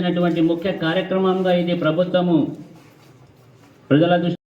చేసినటువంటి ముఖ్య కార్యక్రమంగా ఇది ప్రభుత్వము. ప్రజల దృష్టి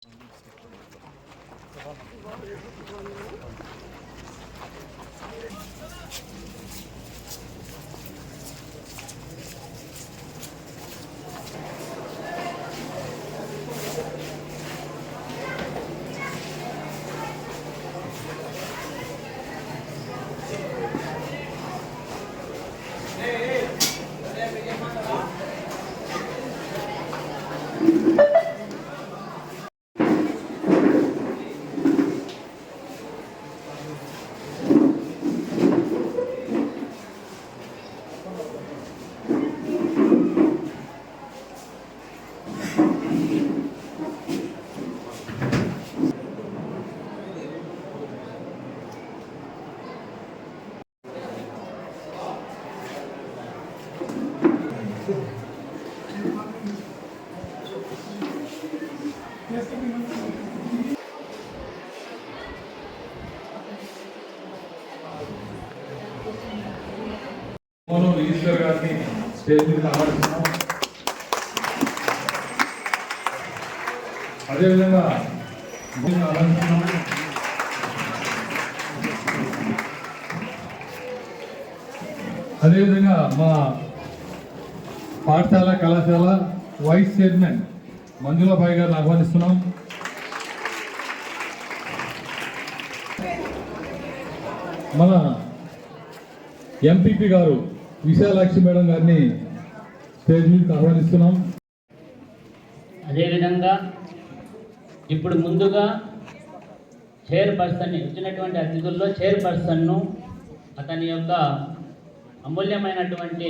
మోహన్ ఈశ్వర్ గారిని స్టేజ్ మీద ఆహ్వానిస్తున్నాం అదేవిధంగా దీన్ని ఆహ్వానిస్తున్నాం అదేవిధంగా మా పాఠశాల కళాశాల వైస్ చైర్మన్ మంజులాబాయి గారిని ఆహ్వానిస్తున్నాం. మన ఎంపీపీ గారు విశాలాక్షి మేడం గారిని స్టేజ్ మీదకి ఆహ్వానిస్తున్నాం. అదేవిధంగా ఇప్పుడు ముందుగా చైర్పర్సన్ ఇచ్చినటువంటి అతిథుల్లో చైర్పర్సన్ను అతని యొక్క అమూల్యమైనటువంటి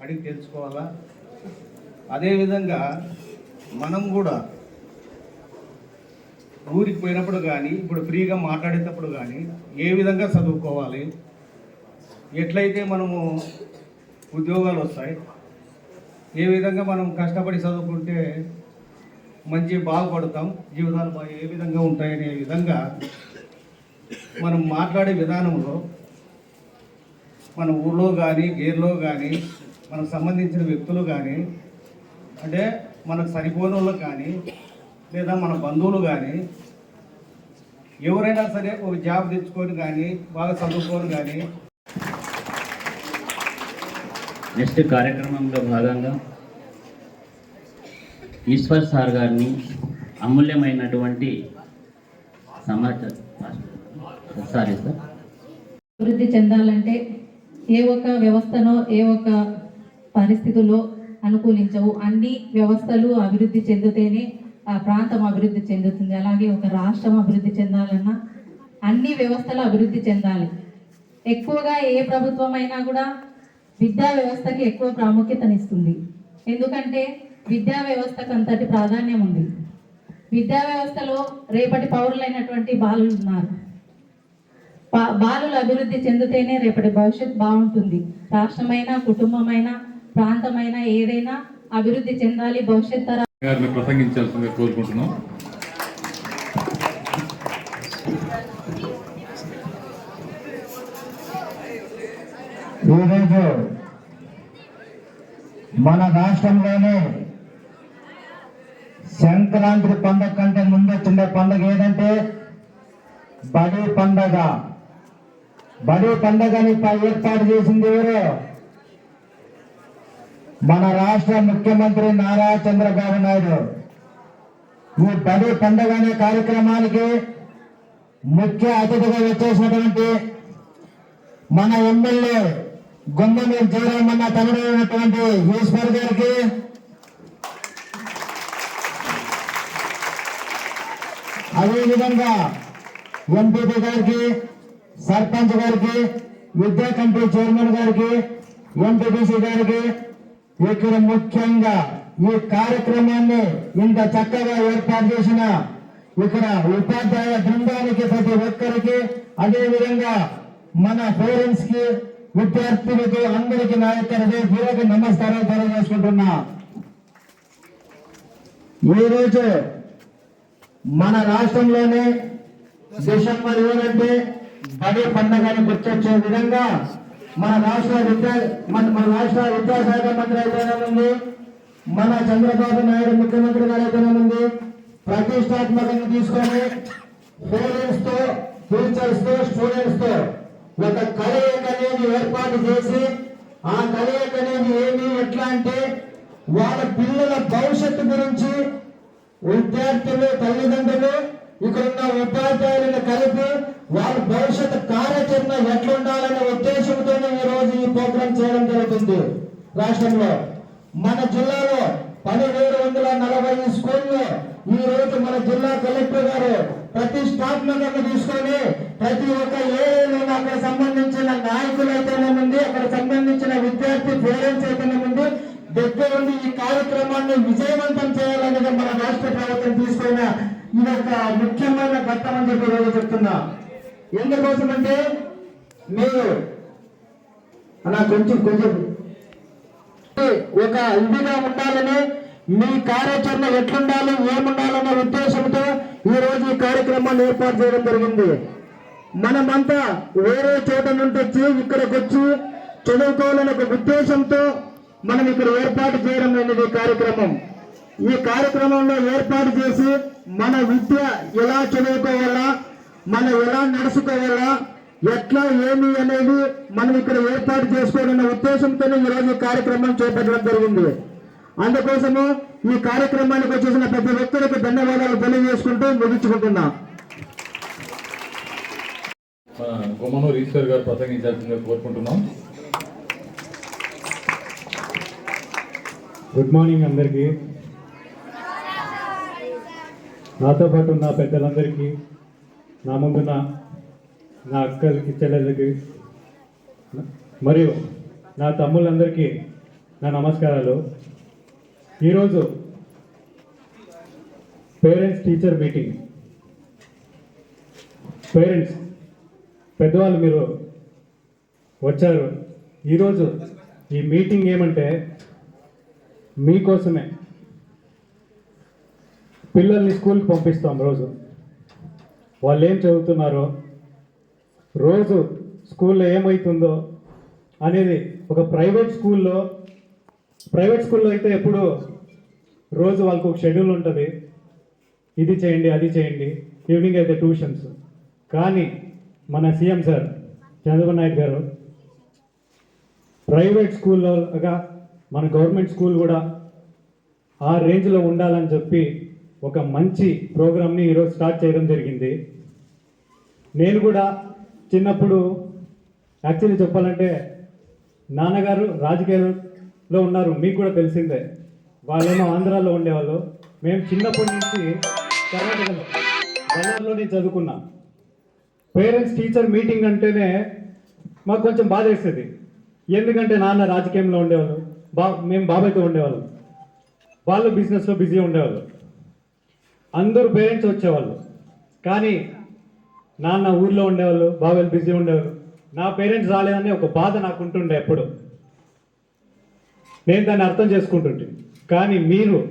అడిగి తెలుసుకోవాలా? అదేవిధంగా మనం కూడా ఊరికి పోయినప్పుడు కానీ ఇప్పుడు ఫ్రీగా మాట్లాడేటప్పుడు కానీ ఏ విధంగా చదువుకోవాలి? ఎట్లయితే మనము ఉద్యోగాలు వస్తాయి ఏ విధంగా మనం కష్టపడి చదువుకుంటే మంచి బాగుపడతాం జీవితాలు ఏ విధంగా ఉంటాయనే విధంగా మనం మాట్లాడే విధానంలో మన ఊళ్ళో కానీ గేర్లో కానీ మనకు సంబంధించిన వ్యక్తులు కానీ అంటే మనకు సరిపోని వాళ్ళు కానీ లేదా మన బంధువులు కానీ ఎవరైనా సరే ఒక జాబ్ తెచ్చుకొని కానీ బాగా చదువుకొని కానీ నెక్స్ట్ కార్యక్రమంలో భాగంగా ఈశ్వర్ సార్ గారిని అమూల్యమైనటువంటి సమాచారం సారీ సార్. అభివృద్ధి చెందాలంటే ఏ ఒక్క వ్యవస్థనో ఏ ఒక్క పరిస్థితుల్లో అనుకూలించవు. అన్ని వ్యవస్థలు అభివృద్ధి చెందితేనే ఆ ప్రాంతం అభివృద్ధి చెందుతుంది. అలాగే ఒక రాష్ట్రం అభివృద్ధి చెందాలన్నా అన్ని వ్యవస్థలు అభివృద్ధి చెందాలి. ఎక్కువగా ఏ ప్రభుత్వమైనా కూడా విద్యా వ్యవస్థకి ఎక్కువ ప్రాముఖ్యతనిస్తుంది. ఎందుకంటే విద్యా వ్యవస్థకు అంతటి ప్రాధాన్యం ఉంది. విద్యా వ్యవస్థలో రేపటి పౌరులైనటువంటి బాలులు ఉన్నారు. బాలులు అభివృద్ధి చెందితేనే రేపటి భవిష్యత్ బాగుంటుంది. రాష్ట్రమైనా కుటుంబమైనా ప్రాంతమైనా ఏదైనా అభివృద్ధి చెందాలి భవిష్యత్ ప్రసంగించాల్సిందిగా కోరుకుంటున్నాం. ఈరోజు మన రాష్ట్రంలోనే సంక్రాంతి పండగ కంటే ముందు వచ్చిండే పండగ ఏదంటే బడి పండగ. బడి పండగని ఏర్పాటు చేసింది ఎవరు? మన రాష్ట్ర ముఖ్యమంత్రి నారా చంద్రబాబు నాయుడు. ఈ బడి పండగ అనే కార్యక్రమానికి ముఖ్య అతిథిగా వచ్చేసినటువంటి మన ఎమ్మెల్యే గొంగనూరు జయరామన్న తనడైనటువంటి ఈశ్వర్ గారికి. అదేవిధంగా ఎంపీపీ గారికి సర్పంచ్ గారికి విద్యా కమిటీ చైర్మన్ గారికి ఎంపీటీసీ గారికి ఇక్కడ ముఖ్యంగా ఈ కార్యక్రమాన్ని ఇంత చక్కగా ఏర్పాటు చేసిన ఇక్కడ ఉపాధ్యాయ బృందానికి ప్రతి ఒక్కరికి అదేవిధంగా మన పేరెంట్స్కి విద్యార్థులకు అందరికీ నా యొక్క హృదయపూర్వక నమస్కారాలు తెలియజేసుకుంటున్నా. ఈరోజు మన రాష్ట్రంలోనే డిసెంబర్ ఏడంటే బడి పండగని గుర్తొచ్చే విధంగా మన రాష్ట్ర విద్యా మన మన రాష్ట్ర విద్యాశాఖ మంత్రి అయితేనేముంది మన చంద్రబాబు నాయుడు ముఖ్యమంత్రి గారు అయితేనేముంది ప్రతిష్టాత్మకంగా తీసుకొని పేరెంట్స్తో టీచర్స్తో స్టూడెంట్స్తో ఒక కళ అనేది ఏర్పాటు చేసి ఆ కలయిక అనేది ఏమి ఎట్లా అంటే వాళ్ళ పిల్లల భవిష్యత్తు గురించి విద్యార్థులు తల్లిదండ్రులు ఇక్కడ ఉన్న ఉపాధ్యాయులను కలిపి వాళ్ళ భవిష్యత్ కార్యాచరణ ఎట్లా ఉండాలనే ఉద్దేశంతోనే ఈ రోజు ఈ ప్రోగ్రాం చేయడం జరుగుతుంది రాష్ట్రంలో. మన జిల్లాలో పదిహేడు వందల నలభై స్కూల్లో ఈ రోజు మన జిల్లా కలెక్టర్ గారు ప్రతిష్టాత్మకంగా తీసుకొని ప్రతి ఒక్క ఏరియాలో అక్కడ సంబంధించిన నాయకులు అయితేనేముంది అక్కడ సంబంధించిన విద్యార్థి పేరెంట్స్ అయితేనేముంది దగ్గర ఉంది ఈ కార్యక్రమాన్ని విజయవంతం చేయాలనేది మన రాష్ట్ర ప్రభుత్వం తీసుకున్న ఇది ఒక ముఖ్యమైన ఘట్టం అని చెప్పి రోజు చెప్తున్నా. ఎందుకోసం అంటే మీరు అలా కొంచెం కొంచెం ఒక ఇదిగా ఉండాలని మీ కార్యాచరణ ఎట్లుండాలి ఏముండాలనే ఉద్దేశంతో ఈ రోజు ఈ కార్యక్రమాన్ని ఏర్పాటు చేయడం జరిగింది. మనమంతా వేరే చోట నుండి వచ్చి ఇక్కడికి వచ్చి చదువుకోవాలని ఒక ఉద్దేశంతో మనం ఇక్కడ ఏర్పాటు చేయడం అనేది కార్యక్రమం. ఈ కార్యక్రమంలో ఏర్పాటు చేసి మన విద్య ఎలా చదువుకోవాలా మనం ఎలా నడుచుకోవాలా ఎట్లా ఏమి అనేది మనం ఇక్కడ ఏర్పాటు చేసుకోవాలన్న ఉద్దేశంతోనే ఈరోజు ఈ కార్యక్రమం చేపట్టడం జరిగింది. అందుకోసము ఈ కార్యక్రమానికి వచ్చేసిన ప్రతి ఒక్కరికి ధన్యవాదాలు తెలియజేసుకుంటూ ముగించుకుంటున్నా. మన గుమ్మనూరు ఈశ్వర్ గారు ప్రసంగించాల్సిందిగా కోరుకుంటున్నాం. గుడ్ మార్నింగ్ అందరికీ. నాతో పాటు ఉన్న పెద్దలందరికీ నా ముందున్న నా అక్కలకి చెల్లెళ్ళకి మరియు నా తమ్ముళ్ళందరికీ నా నమస్కారాలు. ఈరోజు పేరెంట్స్ టీచర్ మీటింగ్. పేరెంట్స్ పెద్దవాళ్ళు మీరు వచ్చారు. ఈరోజు ఈ మీటింగ్ ఏమంటే మీకోసమే. పిల్లల్ని స్కూల్కి పంపిస్తాం రోజు. వాళ్ళు ఏం చదువుతున్నారో రోజు స్కూల్లో ఏమవుతుందో అనేది ఒక ప్రైవేట్ స్కూల్లో ప్రైవేట్ స్కూల్లో అయితే ఎప్పుడు రోజు వాళ్ళకు ఒక షెడ్యూల్ ఉంటుంది. ఇది చేయండి అది చేయండి. ఈవినింగ్ అయితే ట్యూషన్స్. కానీ మన సీఎం సార్ చంద్రబాబు నాయుడు గారు ప్రైవేట్ స్కూల్లోగా మన గవర్నమెంట్ స్కూల్ కూడా ఆ రేంజ్లో ఉండాలని చెప్పి ఒక మంచి ప్రోగ్రామ్ని ఈరోజు స్టార్ట్ చేయడం జరిగింది. నేను కూడా చిన్నప్పుడు యాక్చువల్లీ చెప్పాలంటే నాన్నగారు రాజకీయాల్లో ఉన్నారు మీకు కూడా తెలిసిందే. వాళ్ళేమో ఆంధ్రాలో ఉండేవాళ్ళు. మేము చిన్నప్పటి నుంచి కర్ణాటకలో బళ్ళార్లోనే చదువుకున్నాం. పేరెంట్స్ టీచర్ మీటింగ్ అంటేనే మాకు కొంచెం బాధ వేసేది. ఎందుకంటే నాన్న రాజకీయంలో ఉండేవాళ్ళు బా మేము బాబాయ్తో ఉండేవాళ్ళం. వాళ్ళు బిజినెస్లో బిజీ ఉండేవాళ్ళు. అందరూ పేరెంట్స్ వచ్చేవాళ్ళు. కానీ నాన్న ఊర్లో ఉండేవాళ్ళు బాబాయ్లు బిజీ ఉండేవాళ్ళు. నా పేరెంట్స్ రాలేదని ఒక బాధ నాకు ఉంటుండే ఎప్పుడు. నేను దాన్ని అర్థం చేసుకుంటుంటే. కానీ మీరు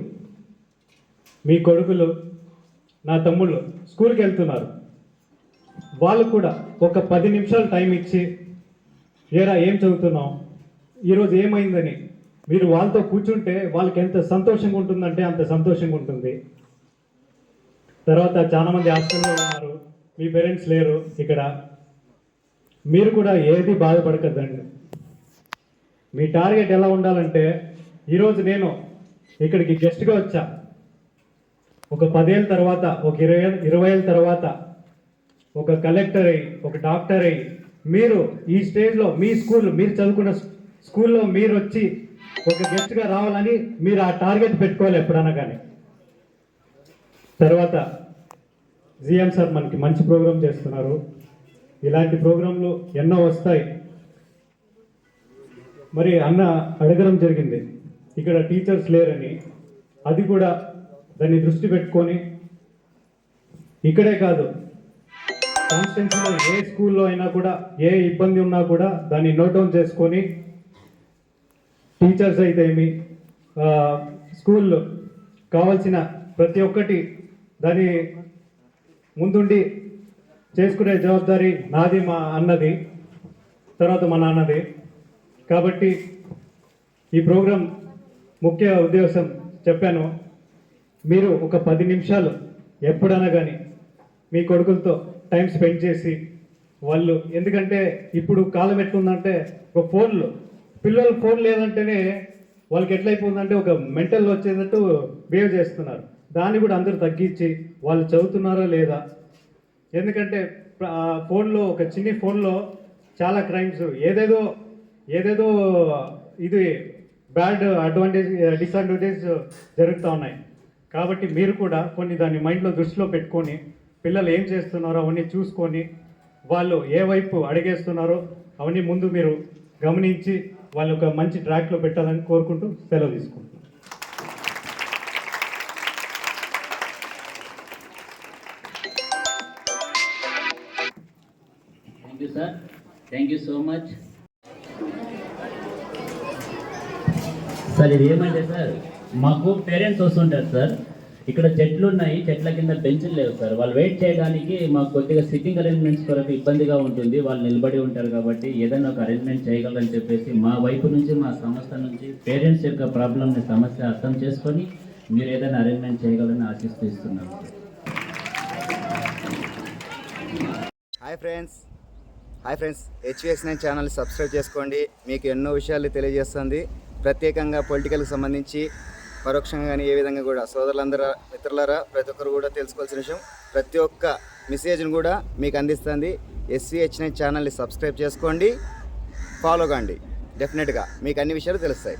మీ కొడుకులు నా తమ్ముళ్ళు స్కూల్కి వెళ్తున్నారు. వాళ్ళు కూడా ఒక పది నిమిషాలు టైం ఇచ్చి ఏరా ఏం చదువుతున్నాం ఈరోజు ఏమైందని? మీరు వాళ్ళతో కూర్చుంటే వాళ్ళకి ఎంత సంతోషంగా ఉంటుందంటే అంత సంతోషంగా ఉంటుంది. తర్వాత చాలామంది హాస్టల్లో ఉన్నారు. మీ పేరెంట్స్ లేరు ఇక్కడ. మీరు కూడా ఏది బాధపడకద్దండి. మీ టార్గెట్ ఎలా ఉండాలంటే ఈరోజు నేను ఇక్కడికి గెస్ట్గా వచ్చా. ఒక పదేళ్ళ తర్వాత ఒక ఇరవై ఇరవై ఏళ్ళ తర్వాత ఒక కలెక్టర్ అయ్యి ఒక డాక్టర్ అయ్యి మీరు ఈ స్టేజ్లో మీ స్కూల్ మీరు చదువుకున్న స్కూల్లో మీరు వచ్చి ఒక గెస్ట్గా రావాలని మీరు ఆ టార్గెట్ పెట్టుకోవాలి ఎప్పుడన్నా కానీ. తర్వాత జిఎం సార్ మనకి మంచి ప్రోగ్రాం చేస్తున్నారు. ఇలాంటి ప్రోగ్రాంలు ఎన్నో వస్తాయి. మరి అన్న అడగడం జరిగింది. ఇక్కడ టీచర్స్ లేరని. అది కూడా దాన్ని దృష్టి పెట్టుకొని. ఇక్కడే కాదు కాన్స్టెన్సీలో ఏ స్కూల్లో అయినా కూడా ఏ ఇబ్బంది ఉన్నా కూడా దాన్ని నోట్ డౌన్ చేసుకొని టీచర్స్ అయితే ఏమి స్కూల్లో కావాల్సిన ప్రతి ఒక్కటి దాని ముందుండి చేసుకునే జవాబారి నాది మా అన్నది తర్వాత మా నాన్నది. కాబట్టి ఈ ప్రోగ్రాం ముఖ్య ఉద్దేశం చెప్పాను. మీరు ఒక పది నిమిషాలు ఎప్పుడైనా కానీ మీ కొడుకులతో టైం స్పెండ్ చేసి వాళ్ళు ఎందుకంటే ఇప్పుడు కాలం ఎట్లుందంటే ఒక ఫోన్లు. పిల్లలు ఫోన్ లేదంటేనే వాళ్ళకి ఎట్లయిపోతుందంటే ఒక మెంటల్ వచ్చేటట్టు బిహేవ్ చేస్తున్నారు. దాన్ని కూడా అందరూ తగ్గించి వాళ్ళు చదువుతున్నారా లేదా? ఎందుకంటే ఆ ఫోన్లో ఒక చిన్ని ఫోన్లో చాలా క్రైమ్స్. ఏదేదో ఏదేదో ఇది బ్యాడ్ అడ్వాంటేజ్ డిసడ్వాంటేజ్ జరుగుతూ ఉన్నాయి. కాబట్టి మీరు కూడా కొన్ని దాన్ని మైండ్లో దృష్టిలో పెట్టుకొని పిల్లలు ఏం చేస్తున్నారో అవన్నీ చూసుకొని వాళ్ళు ఏ వైపు అడిగేస్తున్నారో అవన్నీ ముందు మీరు గమనించి వాళ్ళు ఒక మంచి ట్రాక్లో పెట్టాలని కోరుకుంటూ సెలవు తీసుకుంటున్నాను thank you sir thank you so much sir ఇది ఏమంటే సార్ మాకు పేరెంట్స్ వస్తుంటారు సార్ ఇక్కడ చెట్లు ఉన్నాయి చెట్ల కింద బెంచ్లు లేవు సార్. వాళ్ళు వెయిట్ చేయడానికి మాకు కొద్దిగా సిట్టింగ్ అరేంజ్మెంట్స్ కొరకు ఇబ్బందిగా ఉంటుంది. వాళ్ళు నిలబడి ఉంటారు కాబట్టి ఏదైనా ఒక అరేంజ్మెంట్ చేయగలరని చెప్పేసి మా వైపు నుంచి మా సంస్థ నుంచి పేరెంట్స్ యొక్క ప్రాబ్లమ్ని సమస్య అర్థం చేసుకొని మీరు ఏదైనా అరేంజ్మెంట్ చేయగలరని ఆశిస్తూ hi friends hi friends HVS nine channel subscribe చేసుకోండి. మీకు ఎన్నో విషయాలు తెలియజేస్తుంది. ప్రత్యేకంగా పొలిటికల్కి సంబంధించి పరోక్షంగా కానీ ఏ విధంగా కూడా సోదరులందరూ మిత్రులరా ప్రతి ఒక్కరు కూడా తెలుసుకోవాల్సిన విషయం. ప్రతి ఒక్క మెసేజ్ని కూడా మీకు అందిస్తుంది. ఎస్విహెచ్ నైన్ ఛానల్ని సబ్స్క్రైబ్ చేసుకోండి. ఫాలో కండి. డెఫినెట్గా మీకు అన్ని విషయాలు తెలుస్తాయి.